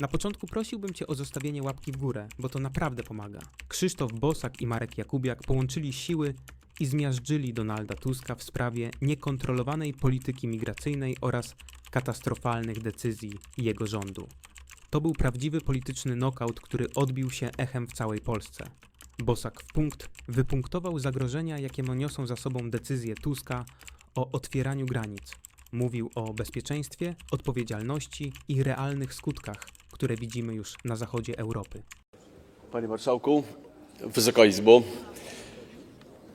Na początku prosiłbym Cię o zostawienie łapki w górę, bo to naprawdę pomaga. Krzysztof Bosak i Marek Jakubiak połączyli siły i zmiażdżyli Donalda Tuska w sprawie niekontrolowanej polityki migracyjnej oraz katastrofalnych decyzji jego rządu. To był prawdziwy polityczny knockout, który odbił się echem w całej Polsce. Bosak w punkt wypunktował zagrożenia, jakie niosą za sobą decyzje Tuska o otwieraniu granic. Mówił o bezpieczeństwie, odpowiedzialności i realnych skutkach, które widzimy już na zachodzie Europy. Panie Marszałku, Wysoka Izbo.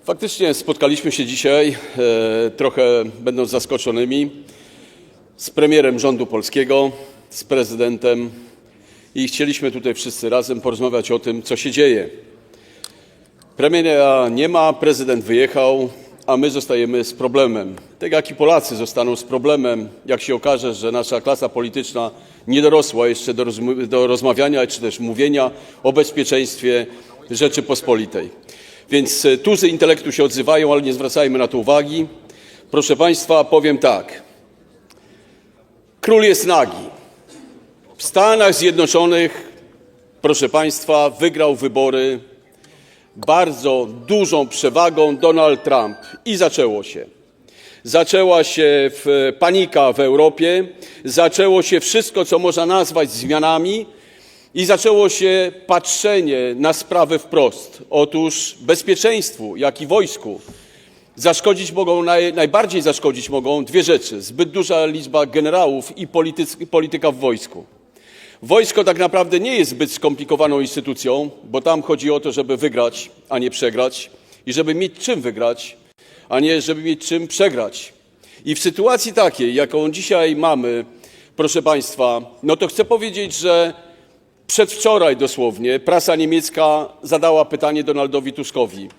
Faktycznie spotkaliśmy się dzisiaj, e, trochę będąc zaskoczonymi, z premierem rządu polskiego, z prezydentem i chcieliśmy tutaj wszyscy razem porozmawiać o tym, co się dzieje. Premiera nie ma, prezydent wyjechał, a my zostajemy z problemem. Tak jak i Polacy zostaną z problemem, jak się okaże, że nasza klasa polityczna nie dorosła jeszcze do, rozm- do rozmawiania czy też mówienia o bezpieczeństwie Rzeczypospolitej. Więc e, tuzy intelektu się odzywają, ale nie zwracajmy na to uwagi. Proszę Państwa, powiem tak. Król jest nagi. W Stanach Zjednoczonych, proszę Państwa, wygrał wybory bardzo dużą przewagą Donald Trump i zaczęło się. Zaczęła się panika w Europie, zaczęło się wszystko, co można nazwać zmianami, i zaczęło się patrzenie na sprawę wprost. Otóż bezpieczeństwu, jak i wojsku zaszkodzić mogą, naj, najbardziej zaszkodzić mogą dwie rzeczy: zbyt duża liczba generałów i polityka w wojsku. Wojsko tak naprawdę nie jest zbyt skomplikowaną instytucją, bo tam chodzi o to, żeby wygrać, a nie przegrać, i żeby mieć czym wygrać, a nie żeby mieć czym przegrać. I w sytuacji takiej, jaką dzisiaj mamy, proszę Państwa, no to chcę powiedzieć, że przedwczoraj dosłownie prasa niemiecka zadała pytanie Donaldowi Tuskowi,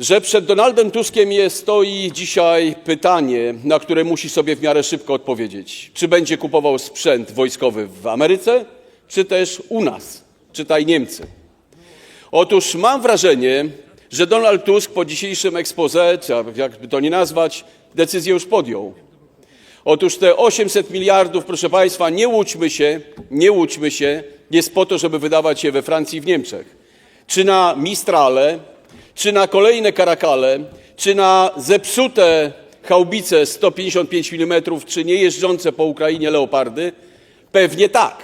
że przed Donaldem Tuskiem stoi dzisiaj pytanie, na które musi sobie w miarę szybko odpowiedzieć. Czy będzie kupował sprzęt wojskowy w Ameryce, czy też u nas, czytaj Niemcy. Otóż mam wrażenie, że Donald Tusk po dzisiejszym expose, czy jakby to nie nazwać, decyzję już podjął. Otóż te 800 miliardów, proszę Państwa, nie łudźmy się, nie łudźmy się, jest po to, żeby wydawać je we Francji i w Niemczech. Czy na Mistrale, czy na kolejne karakale, czy na zepsute haubice 155 mm, czy nie jeżdżące po Ukrainie leopardy? Pewnie tak.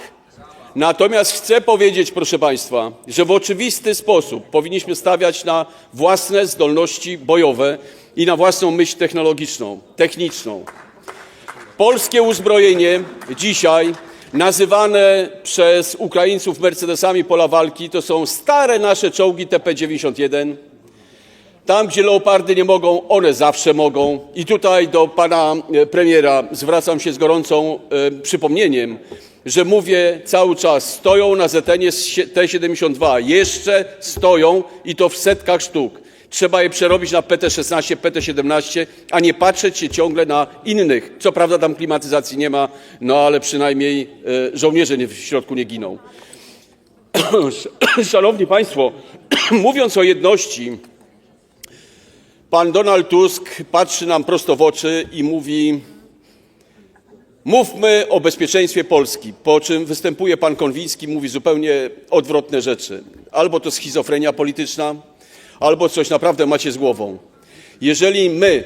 Natomiast chcę powiedzieć, proszę Państwa, że w oczywisty sposób powinniśmy stawiać na własne zdolności bojowe i na własną myśl technologiczną, techniczną. Polskie uzbrojenie dzisiaj nazywane przez Ukraińców Mercedesami pola walki to są stare nasze czołgi TP-91. Tam, gdzie leopardy nie mogą, one zawsze mogą. I tutaj do pana e, premiera zwracam się z gorącą e, przypomnieniem, że mówię cały czas, stoją na Zetenie T-72, jeszcze stoją i to w setkach sztuk. Trzeba je przerobić na PT-16, PT-17, a nie patrzeć się ciągle na innych. Co prawda tam klimatyzacji nie ma, no ale przynajmniej e, żołnierze nie, w środku nie giną. Szanowni Państwo, mówiąc o jedności, pan Donald Tusk patrzy nam prosto w oczy i mówi: Mówmy o bezpieczeństwie Polski. Po czym występuje pan Konwiński, mówi zupełnie odwrotne rzeczy. Albo to schizofrenia polityczna, albo coś naprawdę macie z głową. Jeżeli my,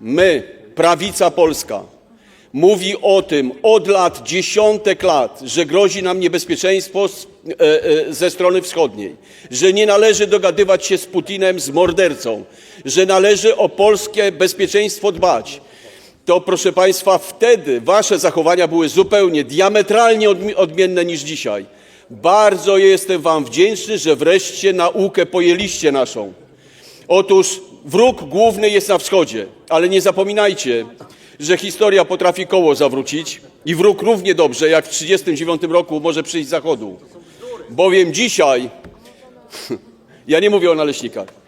my, prawica polska, mówi o tym od lat, dziesiątek lat, że grozi nam niebezpieczeństwo z, e, e, ze strony wschodniej, że nie należy dogadywać się z Putinem, z mordercą, że należy o polskie bezpieczeństwo dbać, to proszę Państwa, wtedy Wasze zachowania były zupełnie diametralnie odmi- odmienne niż dzisiaj. Bardzo jestem Wam wdzięczny, że wreszcie naukę pojęliście naszą. Otóż wróg główny jest na wschodzie, ale nie zapominajcie, że historia potrafi koło zawrócić i wróg równie dobrze jak w 1939 roku może przyjść z zachodu. Bowiem dzisiaj, ja nie mówię o naleśnikach,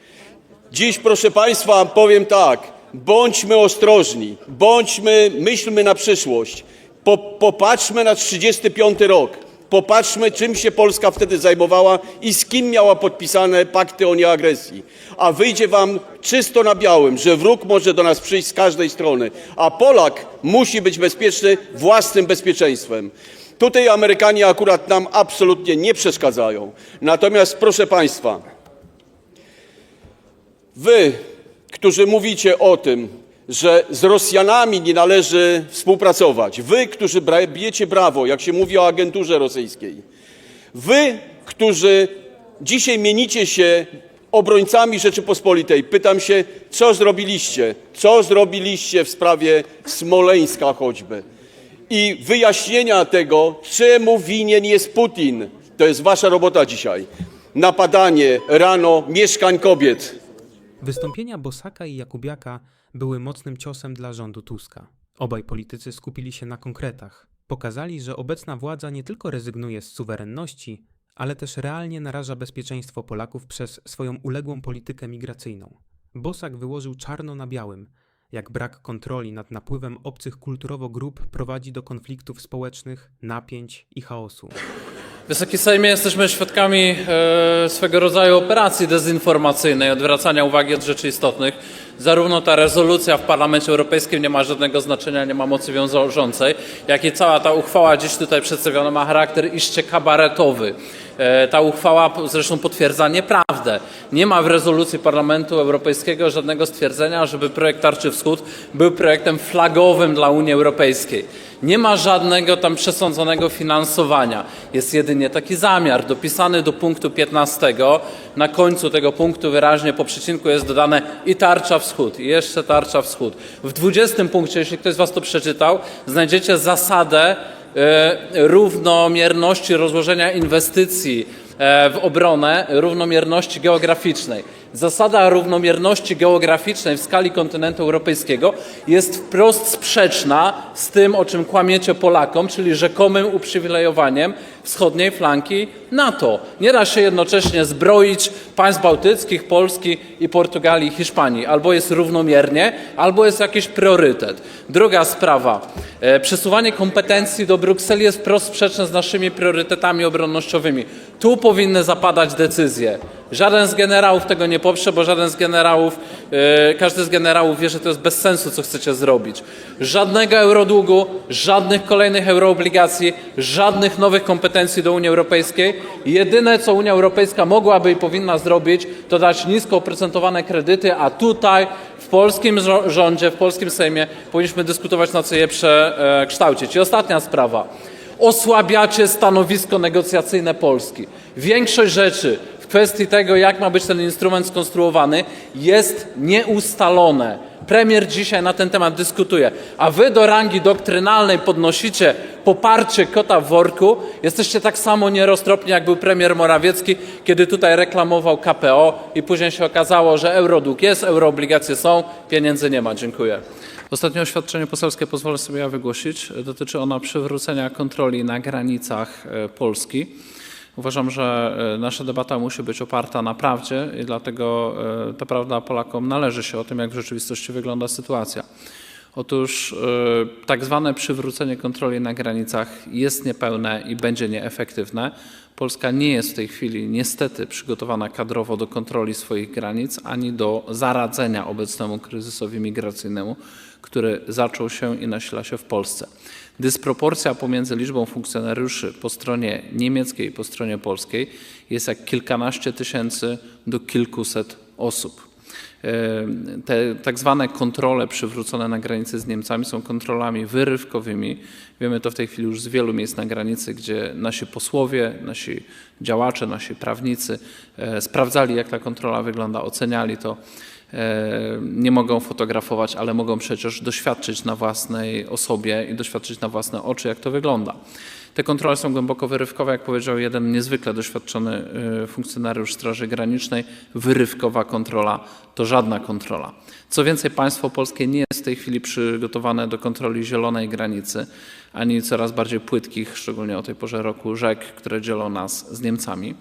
Dziś, proszę Państwa, powiem tak, bądźmy ostrożni, bądźmy, myślmy na przyszłość. Po, popatrzmy na 35 rok, popatrzmy, czym się Polska wtedy zajmowała i z kim miała podpisane pakty o nieagresji. A wyjdzie Wam czysto na białym, że wróg może do nas przyjść z każdej strony, a Polak musi być bezpieczny własnym bezpieczeństwem. Tutaj Amerykanie akurat nam absolutnie nie przeszkadzają. Natomiast proszę Państwa, Wy, którzy mówicie o tym, że z Rosjanami nie należy współpracować, wy, którzy bijecie brawo, jak się mówi o agenturze rosyjskiej, wy, którzy dzisiaj mienicie się obrońcami Rzeczypospolitej, pytam się, co zrobiliście? Co zrobiliście w sprawie Smoleńska choćby? I wyjaśnienia tego, czemu winien jest Putin. To jest wasza robota dzisiaj. Napadanie rano mieszkań kobiet, Wystąpienia Bosaka i Jakubiaka były mocnym ciosem dla rządu Tuska. Obaj politycy skupili się na konkretach. Pokazali, że obecna władza nie tylko rezygnuje z suwerenności, ale też realnie naraża bezpieczeństwo Polaków przez swoją uległą politykę migracyjną. Bosak wyłożył czarno na białym, jak brak kontroli nad napływem obcych kulturowo grup prowadzi do konfliktów społecznych, napięć i chaosu. Wysoki Sejmie, jesteśmy świadkami e, swego rodzaju operacji dezinformacyjnej, odwracania uwagi od rzeczy istotnych. Zarówno ta rezolucja w Parlamencie Europejskim nie ma żadnego znaczenia, nie ma mocy wiążącej, jak i cała ta uchwała dziś tutaj przedstawiona ma charakter iście kabaretowy. E, ta uchwała zresztą potwierdza nieprawdę. Nie ma w rezolucji Parlamentu Europejskiego żadnego stwierdzenia, żeby projekt Tarczy Wschód był projektem flagowym dla Unii Europejskiej. Nie ma żadnego tam przesądzonego finansowania. Jest jedynie taki zamiar dopisany do punktu 15. Na końcu tego punktu wyraźnie po przecinku jest dodane i tarcza wschód, i jeszcze tarcza wschód. W 20 punkcie, jeśli ktoś z Was to przeczytał, znajdziecie zasadę równomierności rozłożenia inwestycji e, w obronę, równomierności geograficznej. Zasada równomierności geograficznej w skali kontynentu europejskiego jest wprost sprzeczna z tym, o czym kłamiecie Polakom, czyli rzekomym uprzywilejowaniem wschodniej flanki NATO. Nie da się jednocześnie zbroić państw bałtyckich, Polski i Portugalii Hiszpanii. Albo jest równomiernie, albo jest jakiś priorytet. Druga sprawa. E, Przesuwanie kompetencji do Brukseli jest wprost sprzeczne z naszymi priorytetami obronnościowymi. Tu powinny zapadać decyzje. Żaden z generałów tego nie poprze, bo żaden z generałów, e, każdy z generałów wie, że to jest bez sensu, co chcecie zrobić. Żadnego eurodługu, żadnych kolejnych euroobligacji, żadnych nowych kompetencji do Unii Europejskiej. Jedyne, co Unia Europejska mogłaby i powinna zrobić, to dać nisko oprocentowane kredyty, a tutaj w polskim rządzie, w polskim Sejmie powinniśmy dyskutować, na co je przekształcić. I ostatnia sprawa. Osłabiacie stanowisko negocjacyjne Polski. Większość rzeczy w kwestii tego, jak ma być ten instrument skonstruowany, jest nieustalone. Premier dzisiaj na ten temat dyskutuje, a wy do rangi doktrynalnej podnosicie poparcie kota w worku. Jesteście tak samo nieroztropni, jak był premier Morawiecki, kiedy tutaj reklamował KPO i później się okazało, że eurodług jest, euroobligacje są, pieniędzy nie ma. Dziękuję. Ostatnie oświadczenie poselskie pozwolę sobie ja wygłosić. Dotyczy ono przywrócenia kontroli na granicach e, Polski. Uważam, że e, nasza debata musi być oparta na prawdzie i dlatego e, ta prawda Polakom należy się o tym, jak w rzeczywistości wygląda sytuacja. Otóż e, tak zwane przywrócenie kontroli na granicach jest niepełne i będzie nieefektywne. Polska nie jest w tej chwili niestety przygotowana kadrowo do kontroli swoich granic ani do zaradzenia obecnemu kryzysowi migracyjnemu, który zaczął się i nasila się w Polsce. Dysproporcja pomiędzy liczbą funkcjonariuszy po stronie niemieckiej i po stronie polskiej jest jak kilkanaście tysięcy do kilkuset osób. E, Te tak zwane kontrole przywrócone na granicy z Niemcami są kontrolami wyrywkowymi. Wiemy to w tej chwili już z wielu miejsc na granicy, gdzie nasi posłowie, nasi działacze, nasi prawnicy e, sprawdzali, jak ta kontrola wygląda, oceniali to. E, Nie mogą fotografować, ale mogą przecież doświadczyć na własnej osobie i doświadczyć na własne oczy, jak to wygląda. Te kontrole są głęboko wyrywkowe, jak powiedział jeden niezwykle doświadczony y, funkcjonariusz Straży Granicznej. Wyrywkowa kontrola to żadna kontrola. Co więcej, państwo polskie nie jest w tej chwili przygotowane do kontroli zielonej granicy, ani coraz bardziej płytkich, szczególnie o tej porze roku, rzek, które dzielą nas z Niemcami.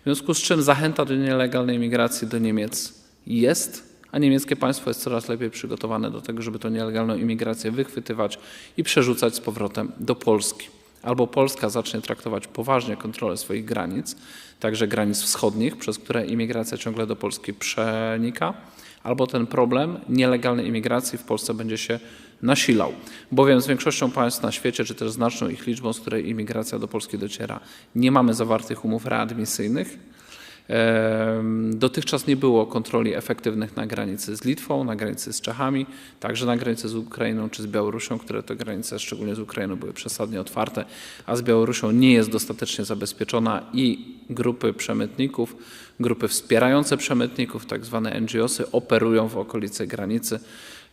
W związku z czym zachęta do nielegalnej migracji do Niemiec jest, a niemieckie państwo jest coraz lepiej przygotowane do tego, żeby tę nielegalną imigrację wychwytywać i przerzucać z powrotem do Polski. Albo Polska zacznie traktować poważnie kontrolę swoich granic, także granic wschodnich, przez które imigracja ciągle do Polski przenika, albo ten problem nielegalnej imigracji w Polsce będzie się nasilał. Bowiem z większością państw na świecie, czy też znaczną ich liczbą, z której imigracja do Polski dociera, nie mamy zawartych umów readmisyjnych. Dotychczas nie było kontroli efektywnych na granicy z Litwą, na granicy z Czechami, także na granicy z Ukrainą czy z Białorusią, które to granice, szczególnie z Ukrainą, były przesadnie otwarte, a z Białorusią nie jest dostatecznie zabezpieczona i grupy przemytników, grupy wspierające przemytników, tak zwane NGOsy, operują w okolicy granicy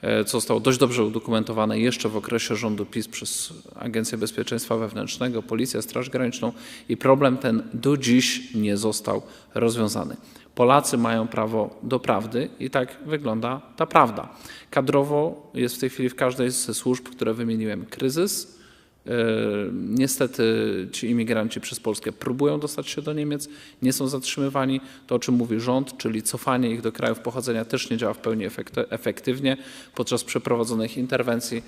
co zostało dość dobrze udokumentowane jeszcze w okresie rządu PiS przez Agencję Bezpieczeństwa Wewnętrznego, Policję, Straż Graniczną i problem ten do dziś nie został rozwiązany. Polacy mają prawo do prawdy i tak wygląda ta prawda. Kadrowo jest w tej chwili w każdej ze służb, które wymieniłem, kryzys. Niestety ci imigranci przez Polskę próbują dostać się do Niemiec, nie są zatrzymywani. To, o czym mówi rząd, czyli cofanie ich do krajów pochodzenia, też nie działa w pełni efekty- efektywnie. Podczas przeprowadzonych interwencji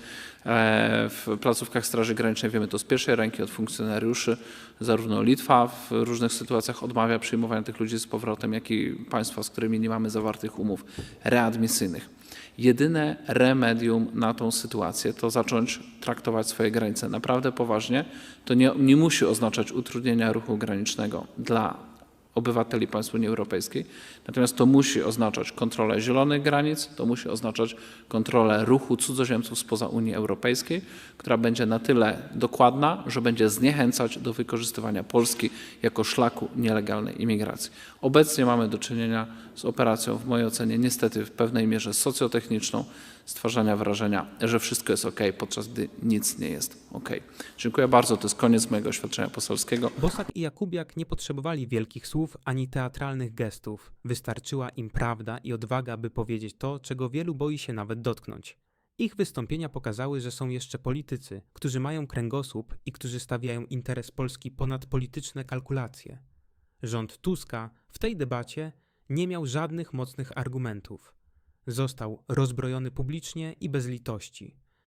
e, w placówkach Straży Granicznej wiemy to z pierwszej ręki od funkcjonariuszy. Zarówno Litwa w różnych sytuacjach odmawia przyjmowania tych ludzi z powrotem, jak i państwa, z którymi nie mamy zawartych umów readmisyjnych. Jedyne remedium na tą sytuację to zacząć traktować swoje granice naprawdę poważnie. To nie, nie musi oznaczać utrudnienia ruchu granicznego dla obywateli państw Unii Europejskiej, natomiast to musi oznaczać kontrolę zielonych granic, to musi oznaczać kontrolę ruchu cudzoziemców spoza Unii Europejskiej, która będzie na tyle dokładna, że będzie zniechęcać do wykorzystywania Polski jako szlaku nielegalnej imigracji. Obecnie mamy do czynienia z operacją, w mojej ocenie, niestety w pewnej mierze socjotechniczną, stwarzania wrażenia, że wszystko jest ok, podczas gdy nic nie jest ok. Dziękuję bardzo, to jest koniec mojego oświadczenia poselskiego. Bosak i Jakubiak nie potrzebowali wielkich słów ani teatralnych gestów. Wystarczyła im prawda i odwaga, by powiedzieć to, czego wielu boi się nawet dotknąć. Ich wystąpienia pokazały, że są jeszcze politycy, którzy mają kręgosłup i którzy stawiają interes Polski ponad polityczne kalkulacje. Rząd Tuska w tej debacie nie miał żadnych mocnych argumentów. Został rozbrojony publicznie i bez litości.